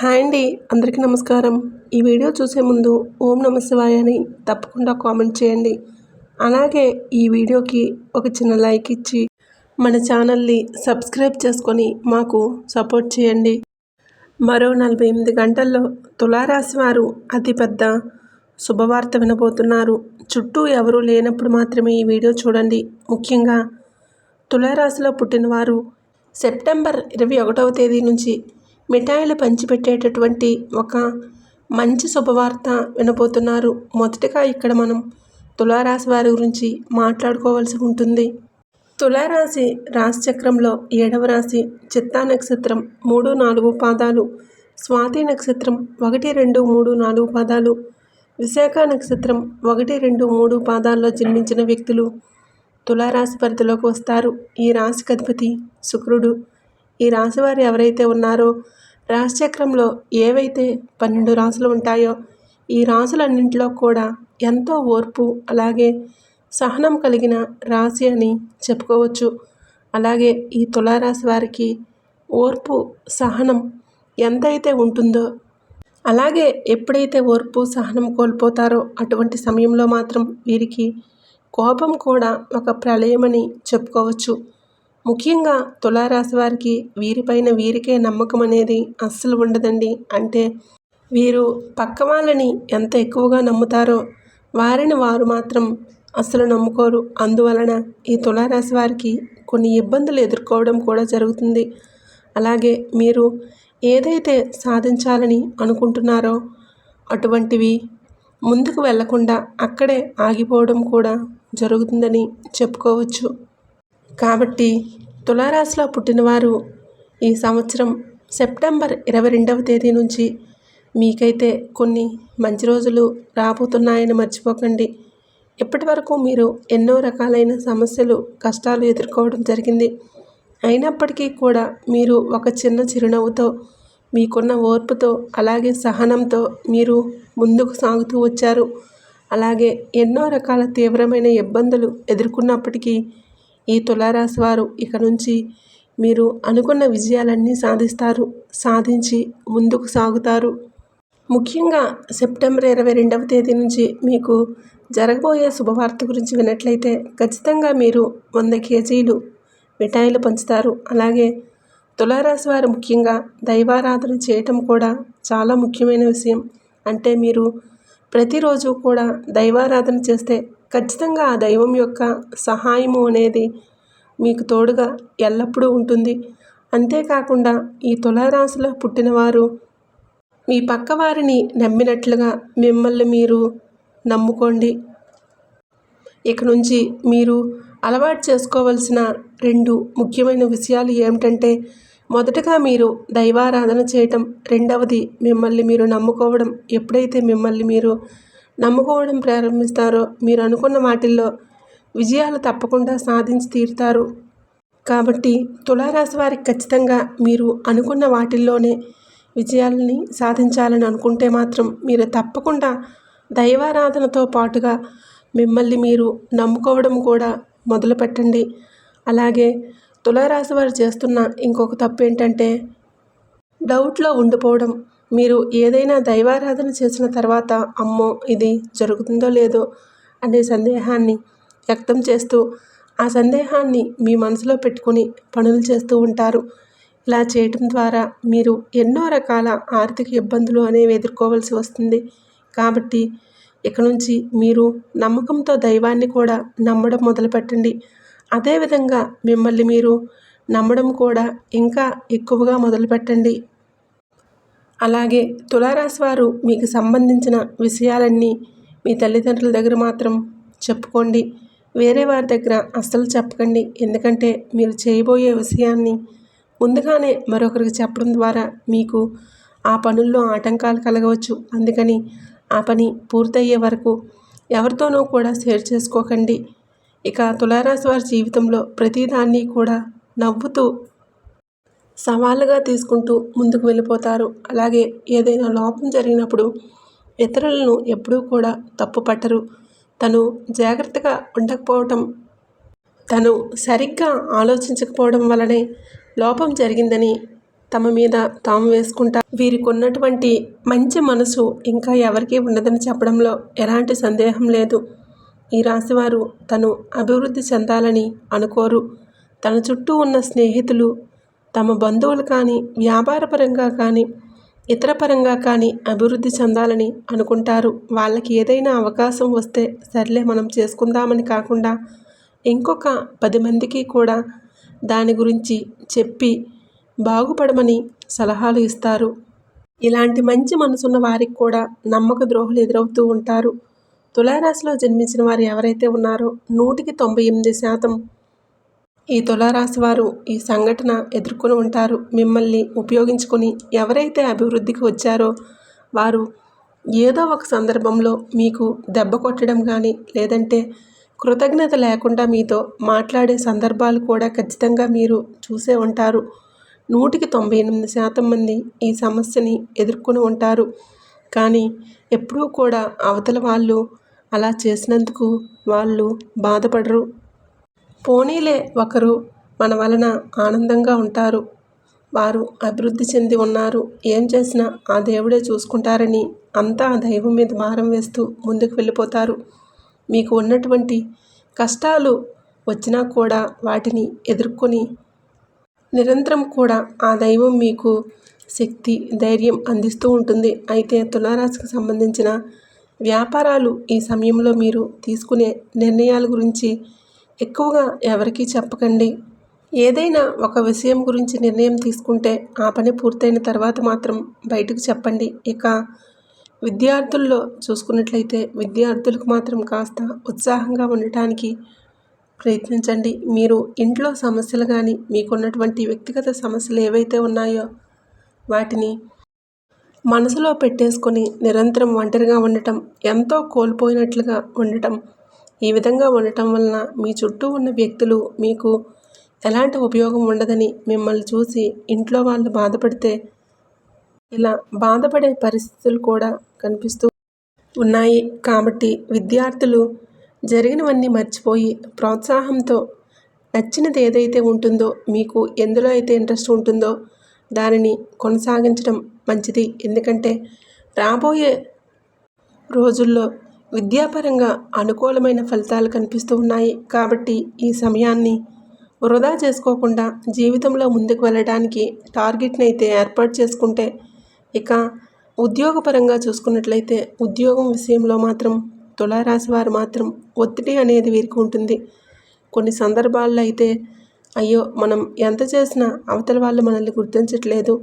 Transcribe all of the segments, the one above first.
Hi అండి అందరికీ నమస్కారం. ఈ వీడియో చూసే ముందు ఓం నమ శివాయ అని తప్పకుండా కామెంట్ చేయండి. అలాగే ఈ వీడియోకి ఒక చిన్న లైక్ ఇచ్చి మన ఛానల్ని సబ్స్క్రైబ్ చేసుకొని మాకు సపోర్ట్ చేయండి. మరో నలభై ఎనిమిది గంటల్లో తులారాశి వారు అతిపెద్ద శుభవార్త వినబోతున్నారు. చుట్టూ ఎవరూ లేనప్పుడు మాత్రమే ఈ వీడియో చూడండి. ముఖ్యంగా తులారాశిలో పుట్టినవారు సెప్టెంబర్ ఇరవై ఒకటవ తేదీ నుంచి మిఠాయిలు పంచిపెట్టేటటువంటి ఒక మంచి శుభవార్త వినబోతున్నారు. మొదటగా ఇక్కడ మనం తులారాశి వారి గురించి మాట్లాడుకోవాల్సి ఉంటుంది. తులారాశి రాశిచక్రంలో ఏడవ రాశి చిత్తా నక్షత్రం మూడు నాలుగు పాదాలు స్వాతి నక్షత్రం ఒకటి రెండు మూడు నాలుగు పాదాలు విశాఖ నక్షత్రం ఒకటి రెండు మూడు పాదాల్లో జన్మించిన వ్యక్తులు తులారాశి పరిధిలోకి వస్తారు. ఈ రాశికి అధిపతి శుక్రుడు. ఈ రాశివారు ఎవరైతే ఉన్నారో రాశిచక్రంలో ఏవైతే పన్నెండు రాసులు ఉంటాయో ఈ రాసులన్నింటిలో కూడా ఎంతో ఓర్పు అలాగే సహనం కలిగిన రాశి అని చెప్పుకోవచ్చు. అలాగే ఈ తులారాశి వారికి ఓర్పు సహనం ఎంతైతే ఉంటుందో అలాగే ఎప్పుడైతే ఓర్పు సహనం కోల్పోతారో అటువంటి సమయంలో మాత్రం వీరికి కోపం కూడా ఒక ప్రళయమని చెప్పుకోవచ్చు. ముఖ్యంగా తులారాశి వారికి వీరిపైన వీరికే నమ్మకం అనేది అస్సలు ఉండదండి. అంటే వీరు పక్క వాళ్ళని ఎంత ఎక్కువగా నమ్ముతారో వారిని వారు మాత్రం అస్సలు నమ్ముకోరు. అందువలన ఈ తులారాశి వారికి కొన్ని ఇబ్బందులు ఎదుర్కోవడం కూడా జరుగుతుంది. అలాగే మీరు ఏదైతే సాధించాలని అనుకుంటున్నారో అటువంటివి ముందుకు వెళ్ళకుండా అక్కడే ఆగిపోవడం కూడా జరుగుతుందని చెప్పుకోవచ్చు. కాబట్టి తులారాశిలో పుట్టినవారు ఈ సంవత్సరం సెప్టెంబర్ ఇరవై రెండవ తేదీ నుంచి మీకైతే కొన్ని మంచి రోజులు రాబోతున్నాయని మర్చిపోకండి. ఇప్పటి వరకు మీరు ఎన్నో రకాలైన సమస్యలు కష్టాలు ఎదుర్కోవడం జరిగింది. అయినప్పటికీ కూడా మీరు ఒక చిన్న చిరునవ్వుతో మీకున్న ఓర్పుతో అలాగే సహనంతో మీరు ముందుకు సాగుతూ వచ్చారు. అలాగే ఎన్నో రకాల తీవ్రమైన ఇబ్బందులు ఎదుర్కొన్నప్పటికీ ఈ తులారాశి వారు ఇక నుంచి మీరు అనుకున్న విజయాలన్నీ సాధిస్తారు సాధించి ముందుకు సాగుతారు. ముఖ్యంగా సెప్టెంబర్ ఇరవై రెండవ తేదీ నుంచి మీకు జరగబోయే శుభవార్త గురించి విన్నట్లయితే ఖచ్చితంగా మీరు వంద కేజీలు మిఠాయిలు పంచుతారు. అలాగే తులారాశి వారు ముఖ్యంగా దైవారాధన చేయటం కూడా చాలా ముఖ్యమైన విషయం. అంటే మీరు ప్రతిరోజు కూడా దైవారాధన చేస్తే ఖచ్చితంగా ఆ దైవం యొక్క సహాయము అనేది మీకు తోడుగా ఎల్లప్పుడూ ఉంటుంది. అంతేకాకుండా ఈ తులారాశిలో పుట్టినవారు మీ పక్కవారిని నమ్మినట్లుగా మిమ్మల్ని మీరు నమ్ముకోండి. ఇక నుంచి మీరు అలవాటు చేసుకోవలసిన రెండు ముఖ్యమైన విషయాలు ఏమిటంటే మొదటగా మీరు దైవారాధన చేయటం రెండవది మిమ్మల్ని మీరు నమ్ముకోవడం ఎప్పుడైతే మిమ్మల్ని మీరు నమ్ముకోవడం ప్రారంభిస్తారో మీరు అనుకున్న వాటిల్లో విజయాలు తప్పకుండా సాధించి తీరుతారు. కాబట్టి తులారాశి వారికి ఖచ్చితంగా మీరు అనుకున్న వాటిల్లోనే విజయాలని సాధించాలని అనుకుంటే మాత్రం మీరు తప్పకుండా దైవారాధనతో పాటుగా మిమ్మల్ని మీరు నమ్ముకోవడం కూడా మొదలుపెట్టండి. అలాగే తులారాశి వారు చేస్తున్న ఇంకొక తప్పు ఏంటంటే డౌట్లో ఉండిపోవడం. మీరు ఏదైనా దైవారాధన చేసిన తర్వాత అమ్మో ఇది జరుగుతుందో లేదో అనే సందేహాన్ని వ్యక్తం చేస్తూ ఆ సందేహాన్ని మీ మనసులో పెట్టుకుని పనులు చేస్తూ ఉంటారు. ఇలా చేయటం ద్వారా మీరు ఎన్నో రకాల ఆర్థిక ఇబ్బందులు అనేవి ఎదుర్కోవాల్సి వస్తుంది. కాబట్టి ఇక నుంచి మీరు నమ్మకంతో దైవాన్ని కూడా నమ్మడం మొదలుపెట్టండి అదేవిధంగా మిమ్మల్ని మీరు నమ్మడం కూడా ఇంకా ఎక్కువగా మొదలుపెట్టండి అలాగే తులారాశి వారు మీకు సంబంధించిన విషయాలన్నీ మీ తల్లిదండ్రుల దగ్గర మాత్రం చెప్పుకోండి. వేరే వారి దగ్గర అస్సలు చెప్పకండి. ఎందుకంటే మీరు చేయబోయే విషయాన్ని ముందుగానే మరొకరికి చెప్పడం ద్వారా మీకు ఆ పనుల్లో ఆటంకాలు కలగవచ్చు. అందుకని ఆ పని పూర్తయ్యే వరకు ఎవరితోనూ కూడా షేర్ చేసుకోకండి. ఇక తులారాశి వారి జీవితంలో ప్రతిదాన్ని కూడా నవ్వుతూ సవాలుగా తీసుకుంటూ ముందుకు వెళ్ళిపోతారు. అలాగే ఏదైనా లోపం జరిగినప్పుడు ఇతరులను ఎప్పుడూ కూడా తప్పు పట్టరు. తను జాగ్రత్తగా ఉండకపోవటం తను సరిగ్గా ఆలోచించకపోవడం వలనే లోపం జరిగిందని తమ మీద తాము వేసుకుంటా. వీరికి ఉన్నటువంటి మంచి మనసు ఇంకా ఎవరికీ ఉండదని చెప్పడంలో ఎలాంటి సందేహం లేదు. ఈ రాశివారు తను అభివృద్ధి చెందాలని అనుకోరు. తన చుట్టూ ఉన్న స్నేహితులు తమ బంధువులు కానీ వ్యాపారపరంగా కానీ ఇతర పరంగా కానీ అభివృద్ధి చెందాలని అనుకుంటారు. వాళ్ళకి ఏదైనా అవకాశం వస్తే సర్లే మనం చేసుకుందామని కాకుండా ఇంకొక పది మందికి కూడా దాని గురించి చెప్పి బాగుపడమని సలహాలు ఇస్తారు. ఇలాంటి మంచి మనసున్న వారికి కూడా నమ్మక ద్రోహులు ఎదురవుతూ ఉంటారు. తులారాశిలో జన్మించిన వారు ఎవరైతే ఉన్నారో నూటికి తొంభై ఎనిమిది శాతం ఈ తులారాశి వారు ఈ సంఘటన ఎదుర్కొని ఉంటారు. మిమ్మల్ని ఉపయోగించుకొని ఎవరైతే అభివృద్ధికి వచ్చారో వారు ఏదో ఒక సందర్భంలో మీకు దెబ్బ కొట్టడం కానీ లేదంటే కృతజ్ఞత లేకుండా మీతో మాట్లాడే సందర్భాలు కూడా ఖచ్చితంగా మీరు చూసే ఉంటారు. నూటికి తొంభై ఎనిమిది శాతం మంది ఈ సమస్యని ఎదుర్కొని ఉంటారు. కానీ ఎప్పుడూ కూడా అవతల వాళ్ళు అలా చేసినందుకు వాళ్ళు బాధపడరు. పోనీలే ఒకరు మన వలన ఆనందంగా ఉంటారు. వారు అభివృద్ధి చెంది ఉన్నారు. ఏం చేసినా ఆ దేవుడే చూసుకుంటారని అంతా ఆ దైవం మీద భారం వేస్తూ ముందుకు వెళ్ళిపోతారు. మీకు ఉన్నటువంటి కష్టాలు వచ్చినా కూడా వాటిని ఎదుర్కొని నిరంతరం కూడా ఆ దైవం మీకు శక్తి ధైర్యం అందిస్తూ ఉంటుంది. అయితే తులారాశికి సంబంధించిన వ్యాపారాలు ఈ సమయంలో మీరు తీసుకునే నిర్ణయాల గురించి ఎక్కువగా ఎవరికీ చెప్పకండి. ఏదైనా ఒక విషయం గురించి నిర్ణయం తీసుకుంటే ఆ పని పూర్తయిన తర్వాత మాత్రం బయటకు చెప్పండి. ఇక విద్యార్థుల్లో చూసుకున్నట్లయితే విద్యార్థులకు మాత్రం కాస్త ఉత్సాహంగా ఉండటానికి ప్రయత్నించండి. మీరు ఇంట్లో సమస్యలు కానీ మీకున్నటువంటి వ్యక్తిగత సమస్యలు ఏవైతే ఉన్నాయో వాటిని మనసులో పెట్టేసుకొని నిరంతరం ఒంటరిగా ఉండటం ఎంతో కోల్పోయినట్లుగా ఉండటం ఈ విధంగా ఉండటం వలన మీ చుట్టూ ఉన్న వ్యక్తులు మీకు ఎలాంటి ఉపయోగం ఉండదని మిమ్మల్ని చూసి ఇంట్లో వాళ్ళు బాధపడితే ఇలా బాధపడే పరిస్థితులు కూడా కనిపిస్తూ ఉన్నాయి. కాబట్టి విద్యార్థులు జరిగినవన్నీ మర్చిపోయి ప్రోత్సాహంతో నచ్చినది ఏదైతే ఉంటుందో మీకు ఎందులో అయితే ఇంట్రెస్ట్ ఉంటుందో దానిని కొనసాగించడం మంచిది. ఎందుకంటే రాబోయే రోజుల్లో విద్యాపరంగా అనుకూలమైన ఫలితాలు కనిపిస్తూ ఉన్నాయి. కాబట్టి ఈ సమయాన్ని వృధా చేసుకోకుండా జీవితంలో ముందుకు వెళ్ళడానికి టార్గెట్ని అయితే ఏర్పాటు చేసుకుంటే ఇక ఉద్యోగపరంగా చూసుకున్నట్లయితే ఉద్యోగం విషయంలో మాత్రం తులారాశి వారు మాత్రం ఒత్తిడి అనేది వీరికి ఉంటుంది. కొన్ని సందర్భాల్లో అయితే అయ్యో మనం ఎంత చేసినా అవతల వాళ్ళు మనల్ని గుర్తించట్లేదు.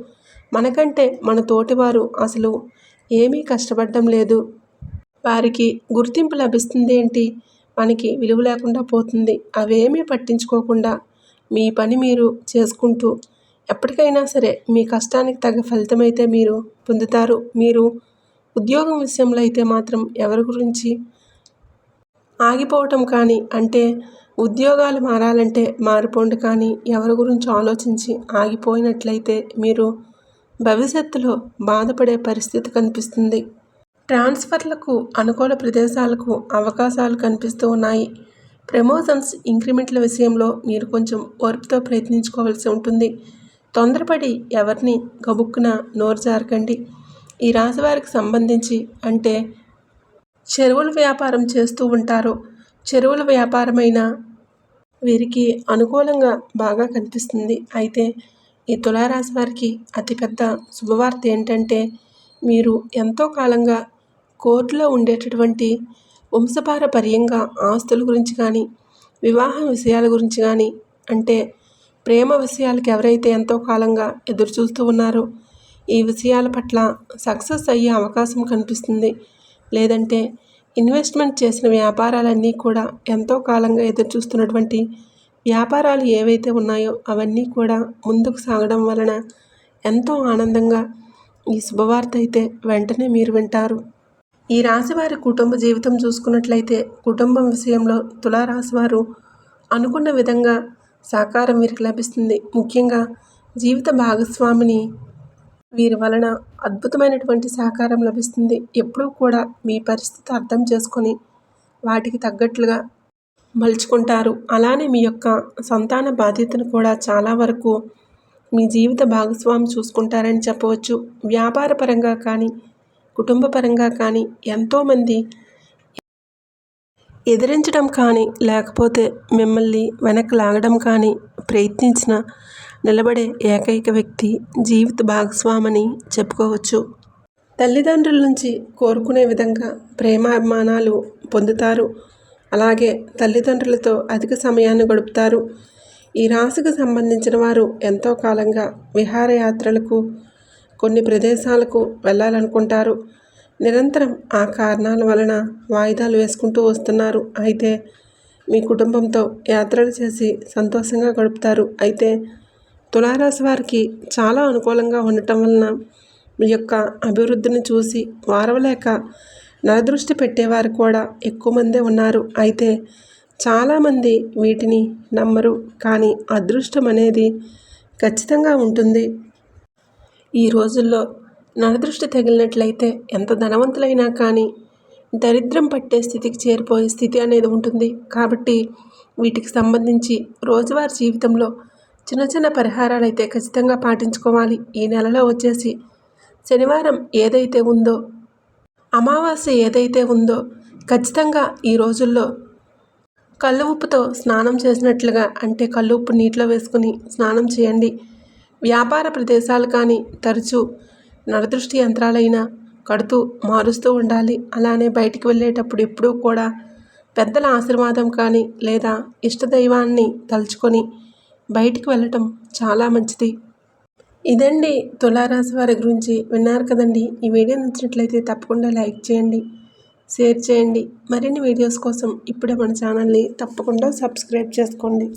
మనకంటే మన తోటివారు అసలు ఏమీ కష్టపడడం లేదు. వారికి గుర్తింపు లభిస్తుంది ఏంటి మనకి విలువ లేకుండా పోతుంది. అవేమీ పట్టించుకోకుండా మీ పని మీరు చేసుకుంటూ ఎప్పటికైనా సరే మీ కష్టానికి తగ్గ ఫలితమైతే మీరు పొందుతారు. మీరు ఉద్యోగం విషయంలో అయితే మాత్రం ఎవరి గురించి ఆగిపోవటం కానీ అంటే ఉద్యోగాలు మారాలంటే మారిపోండి కానీ ఎవరి గురించి ఆలోచించి ఆగిపోయినట్లయితే మీరు భవిష్యత్తులో బాధపడే పరిస్థితి కనిపిస్తుంది. ట్రాన్స్ఫర్లకు అనుకూల ప్రదేశాలకు అవకాశాలు కనిపిస్తూ ఉన్నాయి. ప్రమోషన్స్ ఇంక్రిమెంట్ల విషయంలో మీరు కొంచెం ఓర్పుతో ప్రయత్నించుకోవాల్సి ఉంటుంది. తొందరపడి ఎవరిని గబుక్కున నోరు జారకండి. ఈ రాశివారికి సంబంధించి అంటే చెరువుల వ్యాపారం చేస్తూ ఉంటారు. చెరువుల వ్యాపారమైన వీరికి అనుకూలంగా బాగా కనిపిస్తుంది. అయితే ఈ తులారాశి వారికి అతిపెద్ద శుభవార్త ఏంటంటే మీరు ఎంతో కాలంగా కోర్టులో ఉండేటటువంటి వంశపారపర్యంగా ఆస్తుల గురించి కానీ వివాహ విషయాల గురించి కానీ అంటే ప్రేమ విషయాలకు ఎవరైతే ఎంతో కాలంగా ఎదురు చూస్తూ ఉన్నారో ఈ విషయాల పట్ల సక్సెస్ అయ్యే అవకాశం కనిపిస్తుంది. లేదంటే ఇన్వెస్ట్మెంట్ చేసిన వ్యాపారాలన్నీ కూడా ఎంతో కాలంగా ఎదురు చూస్తున్నటువంటి వ్యాపారాలు ఏవైతే ఉన్నాయో అవన్నీ కూడా ముందుకు సాగడం వలన ఎంతో ఆనందంగా ఈ శుభవార్త అయితే వెంటనే మీరు వింటారు. ఈ రాశివారి కుటుంబ జీవితం చూసుకున్నట్లయితే కుటుంబం విషయంలో తులారాశివారు అనుకున్న విధంగా సహకారం వీరికి లభిస్తుంది. ముఖ్యంగా జీవిత భాగస్వామిని వీరి వలన అద్భుతమైనటువంటి సహకారం లభిస్తుంది. ఎప్పుడూ కూడా మీ పరిస్థితి అర్థం చేసుకొని వాటికి తగ్గట్లుగా మలుచుకుంటారు. అలానే మీ యొక్క సంతాన బాధ్యతను కూడా చాలా వరకు మీ జీవిత భాగస్వామి చూసుకుంటారని చెప్పవచ్చు. వ్యాపారపరంగా కానీ కుటుంబపరంగా కానీ ఎంతోమంది ఎదిరించడం కానీ లేకపోతే మిమ్మల్ని వెనక్కి లాగడం కానీ ప్రయత్నించిన నిలబడే ఏకైక వ్యక్తి జీవిత భాగస్వామని చెప్పుకోవచ్చు. తల్లిదండ్రుల నుంచి కోరుకునే విధంగా ప్రేమాభిమానాలు పొందుతారు. అలాగే తల్లిదండ్రులతో అధిక సమయాన్ని గడుపుతారు. ఈ రాశికి సంబంధించిన వారు ఎంతో కాలంగా విహారయాత్రలకు కొన్ని ప్రదేశాలకు వెళ్ళాలనుకుంటారు. నిరంతరం ఆ కారణాల వలన వాయిదాలు వేసుకుంటూ వస్తున్నారు. అయితే మీ కుటుంబంతో యాత్రలు చేసి సంతోషంగా గడుపుతారు. అయితే తులారాశి వారికి చాలా అనుకూలంగా ఉండటం వలన మీ యొక్క అభివృద్ధిని చూసి వారవలేక నరదృష్టి పెట్టేవారు కూడా ఎక్కువ మందే ఉన్నారు. అయితే చాలామంది వీటిని నమ్మరు. కానీ అదృష్టం అనేది ఖచ్చితంగా ఉంటుంది. ఈ రోజుల్లో నరదృష్టి తగిలినట్లయితే ఎంత ధనవంతులైనా కానీ దరిద్రం పట్టే స్థితికి చేరిపోయే స్థితి అనేది ఉంటుంది. కాబట్టి వీటికి సంబంధించి రోజువారి జీవితంలో చిన్న చిన్న పరిహారాలు అయితే ఖచ్చితంగా పాటించుకోవాలి. ఈ నెలలో వచ్చేసి శనివారం ఏదైతే ఉందో అమావాస్య ఏదైతే ఉందో ఖచ్చితంగా ఈ రోజుల్లో కళ్ళు ఉప్పుతో స్నానం చేసినట్లుగా అంటే కళ్ళు ఉప్పు నీటిలో వేసుకుని స్నానం చేయండి. వ్యాపార ప్రదేశాలు కానీ తరచూ నరదృష్టి యంత్రాలైనా కడుతూ మారుస్తూ ఉండాలి. అలానే బయటికి వెళ్ళేటప్పుడు ఎప్పుడూ కూడా పెద్దల ఆశీర్వాదం కానీ లేదా ఇష్టదైవాన్ని తలుచుకొని బయటికి వెళ్ళటం చాలా మంచిది. ఇదండి తులారాశి వారి గురించి విన్నారు కదండి. ఈ వీడియో నచ్చినట్లయితే తప్పకుండా లైక్ చేయండి షేర్ చేయండి. మరిన్ని వీడియోస్ కోసం ఇప్పుడే మన ఛానల్ని తప్పకుండా సబ్స్క్రైబ్ చేసుకోండి.